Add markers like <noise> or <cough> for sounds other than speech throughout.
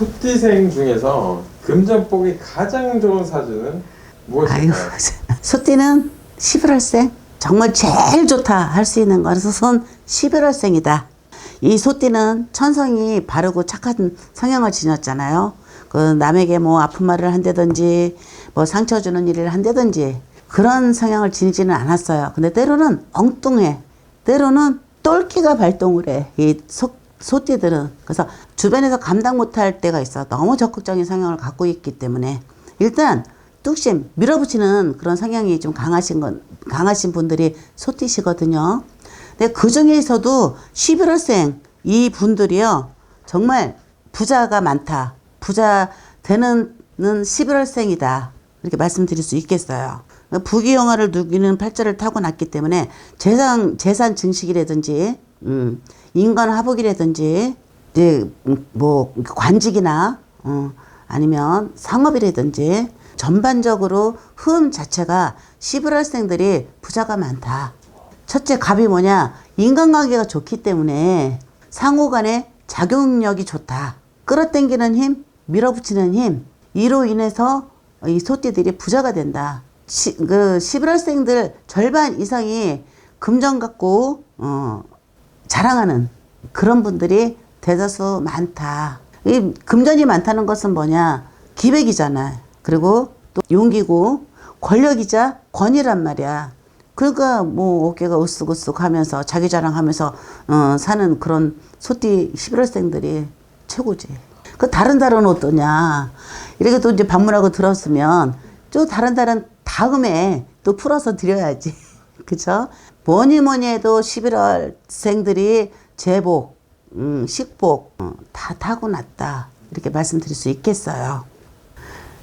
소띠생 중에서 금전복이 가장 좋은 사주는 무엇일까요? <laughs> 소띠는 11월생. 정말 제일 좋다 할 수 있는 것은 11월생이다. 이 소띠는 천성이 바르고 착한 성향을 지녔잖아요. 그 남에게 뭐 아픈 말을 한다든지 뭐 상처 주는 일을 한다든지 그런 성향을 지니지는 않았어요. 근데 때로는 엉뚱해. 때로는 똘끼가 발동을 해. 이 소, 소띠들은. 그래서 주변에서 감당 못할 때가 있어. 너무 적극적인 성향을 갖고 있기 때문에. 일단 뚝심, 밀어붙이는 그런 성향이 좀 강하신 건, 강하신 분들이 소띠시거든요. 근데 그 중에서도 11월생 이 분들이요. 정말 부자가 많다. 부자 되는 11월생이다. 이렇게 말씀드릴 수 있겠어요. 부귀영화를 누기는 팔자를 타고났기 때문에 재산 재산 증식이라든지 음, 인간 화복이라든지 이제 음, 뭐 관직이나 어, 아니면 상업이라든지 전반적으로 흐음 자체가 11월생들이 부자가 많다. 첫째 갑이 뭐냐? 인간관계가 좋기 때문에 상호간의 작용력이 좋다. 끌어당기는 힘, 밀어붙이는 힘. 이로 인해서 이 소띠들이 부자가 된다. 시, 그 11월생들 절반 이상이 금전 갖고 어, 자랑하는 그런 분들이 대다수 많다. 이 금전이 많다는 것은 뭐냐? 기백이잖아. 그리고 또 용기고 권력이자 권위란 말이야. 그러니까 뭐 어깨가 으쓱으쓱 하면서 자기 자랑하면서 어, 사는 그런 소띠 11월생들이 최고지. 그 다른 달은 어떠냐? 이렇게 또 이제 방문하고 들었으면 또 다른 달은 다음에 또 풀어서 드려야지. <laughs> 그쵸? 뭐니 뭐니 해도 11월생들이 제복, 음, 식복 어, 다 타고났다. 이렇게 말씀드릴 수 있겠어요.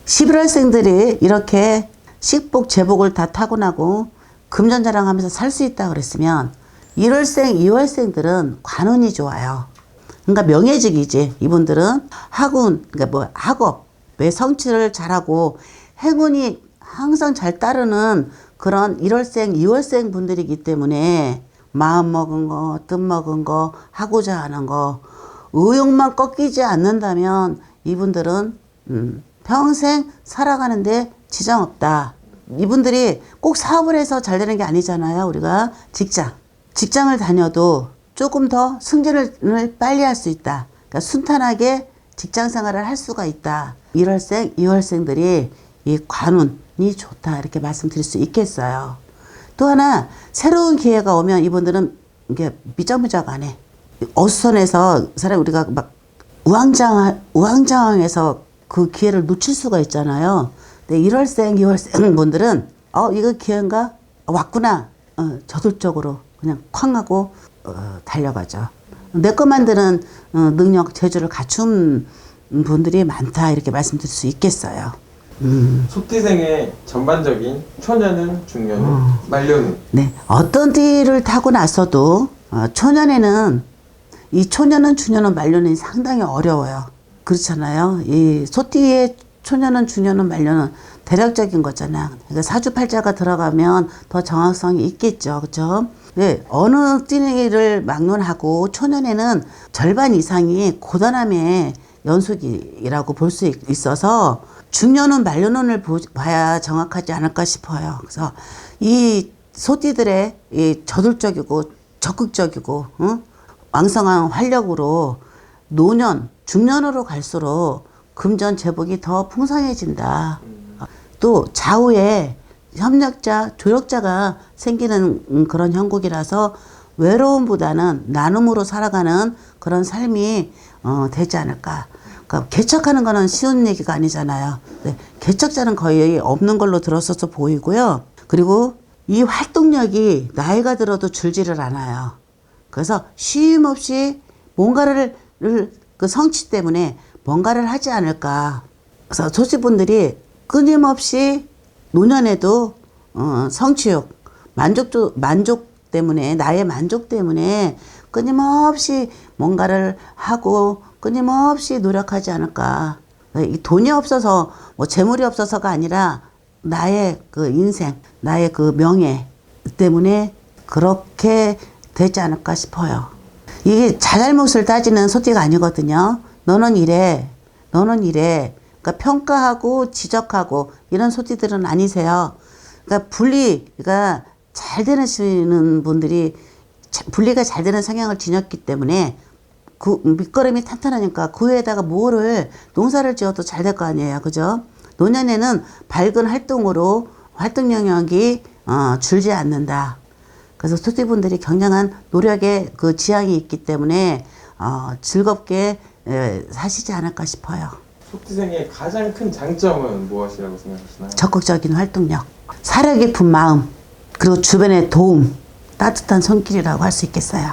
11월생들이 이렇게 식복, 제복을 다 타고나고 금전 자랑하면서 살 수 있다 그랬으면 1월생, 2월생들은 관운이 좋아요. 그러니까 명예직이지. 이분들은 학운, 그러니까 뭐 학업, 왜 성취를 잘하고 행운이 항상 잘 따르는 그런 1월생, 2월생 분들이기 때문에 마음 먹은 거, 뜻 먹은 거, 하고자 하는 거, 의욕만 꺾이지 않는다면 이분들은 음, 평생 살아가는데 지장 없다. 이분들이 꼭 사업을 해서 잘 되는 게 아니잖아요. 우리가 직장. 직장을 다녀도 조금 더 승진을 빨리 할 수 있다. 그러니까 순탄하게 직장 생활을 할 수가 있다. 1월생, 2월생들이 이 관운이 좋다. 이렇게 말씀드릴 수 있겠어요. 또 하나, 새로운 기회가 오면 이분들은 이게 미적미적 안 해. 어수선해서 사람 우리가 막 우왕좌왕, 우왕좌왕해서 그 기회를 놓칠 수가 있잖아요. 근데 1월생, 2월생 분들은 어, 이거 기회인가? 어, 왔구나. 어, 저돌적으로 그냥 쾅 하고 어, 달려가죠. 내거 만드는 어, 능력, 재주를 갖춘 분들이 많다. 이렇게 말씀드릴 수 있겠어요. 소띠생의 전반적인 초년은, 중년은, 말년은 네. 어떤 띠를 타고 나서도 어, 초년에는 이 초년은 중년은 말년은 상당히 어려워요. 그렇잖아요. 이 소띠의 초년은 중년은 말년은 대략적인 거잖아. 그러니까 사주팔자가 들어가면 더 정확성이 있겠죠. 그렇죠? 네, 어느 띠를 막론하고 초년에는 절반 이상이 고단함의 연속이라고 볼 수 있어서 중년은 말년운을 보- 봐야 정확하지 않을까 싶어요. 그래서 이 소띠들의 이 저돌적이고 적극적이고 응? 왕성한 활력으로 노년, 중년으로 갈수록 금전 제복이 더 풍성해진다. 또 좌우에 협력자, 조력자가 생기는 음, 그런 형국이라서 외로움보다는 나눔으로 살아가는 그런 삶이 어, 되지 않을까. 그러니까 개척하는 거는 쉬운 얘기가 아니잖아요. 네, 개척자는 거의 없는 걸로 들었어서 보이고요. 그리고 이 활동력이 나이가 들어도 줄지를 않아요. 그래서 쉼 없이 뭔가를 를- 그 성취 때문에 뭔가를 하지 않을까. 그래서 소수분들이 끊임없이 노년에도 어, 성취욕, 만족도 만족 때문에 나의 만족 때문에 끊임없이 뭔가를 하고 끊임없이 노력하지 않을까. 이 돈이 없어서 뭐 재물이 없어서가 아니라 나의 그 인생, 나의 그 명예 때문에 그렇게 되지 않을까 싶어요. 이게 잘잘못을 따지는 소띠가 아니거든요. 너는 이래. 너는 이래. 그러니까 평가하고 지적하고 이런 소띠들은 아니세요. 그러니까 분리가 잘 되시는 분들이 자- 분리가 잘 되는 성향을 지녔기 때문에 그 밑거름이 탄탄하니까 그 위에다가 뭐를 농사를 지어도 잘 될 거 아니에요. 그죠? 노년에는 밝은 활동으로 활동 영역이 어, 줄지 않는다. 그래서 소띠분들이 굉장한 노력의 그 지향이 있기 때문에 어, 즐겁게 에, 사시지 않을까 싶어요. 소띠생의 가장 큰 장점은 무엇이라고 생각하시나요? 적극적인 활동력, 사려 깊은 마음, 그리고 주변의 도움, 따뜻한 손길이라고 할 수 있겠어요.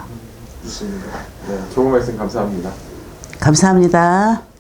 좋습니다. 네, 좋은 말씀 감사합니다. 감사합니다.